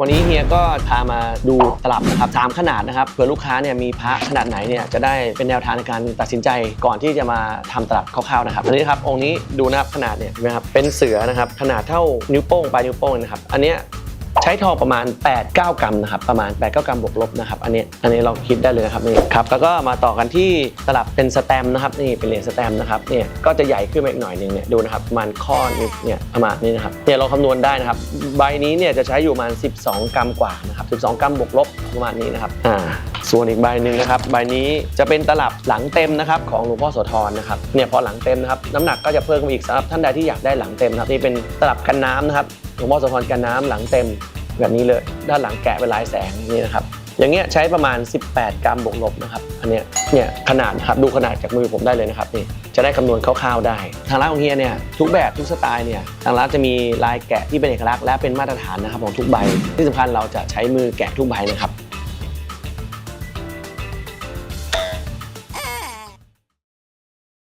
วันนี้เฮียก็พามาดูตลับนะครับสามขนาดนะครับเผื่อลูกค้าเนี่ยมีพระขนาดไหนเนี่ยจะได้เป็นแนวทางในการตัดสินใจก่อนที่จะมาทำตลับคร่าวๆนะครับอันนี้ครับองค์นี้ดูนะครับขนาดเนี่ยนะครับเป็นเสือนะครับขนาดเท่านิ้วโป้งปลายนิ้วโป้งนะครับอันเนี้ย ใช้ทองประมาณ 8-9 กรัมนะครับประมาณ 8-9 กรัมบวกลบนะครับอันนี้อันนี้เราคิดได้เลยนะครับนี่ครับแล้วก็มาต่อกันที่ตลับเป็นสแตมป์นะครับนี่เป็นเหรียญสแตมป์นะครับเนี่ยก็จะใหญ่ขึ้นมาอีกหน่อยหนึงเนี่ยดูนะครับประมาณข้อนิ้เนี่ยประมาณนี้นะครับเนี่ยเราคำนวณได้นะครับใบนี้เนี่ยจะใช้อยู่ประมาณ 12 กรัมกว่านะครับ12 กรัมบวกลบประมาณนี้นะครับอ่า ส่วนอีกใบหนึ่งนะครับ ใบนี้จะเป็นตลับหลังเต็มนะครับของหลวงพ่อโสธรนะครับเนี่ยพอหลังเต็มนะครับน้ำหนักก็จะเพิ่มขึ้นอีกสำหรับท่านใดที่อยากได้หลังเต็มนะครับนี่เป็นตลับกันน้ำนะครับหลวงพ่อโสธรกันน้ำหลังเต็มแบบนี้เลย ด้านหลังแกะเป็นลายแสงนี่นะครับอย่างเงี้ยใช้ประมาณ 18 กรัมบวกลบนะครับอันเนี้ยเนี่ยขนาดครับดูขนาดจากมือผมได้เลยนะครับนี่จะได้คำนวณคร่าวๆได้ ทางร้านของเฮียเนี่ยทุกแบบทุกสไตล์เนี่ยทางร้านจะมีลายแกะที่เป็นเอกลักษณ์และเป็นมาตรฐานนะครับของทุกใบที่สำคัญเราจะใช้มือแกะทุกใบนะครับ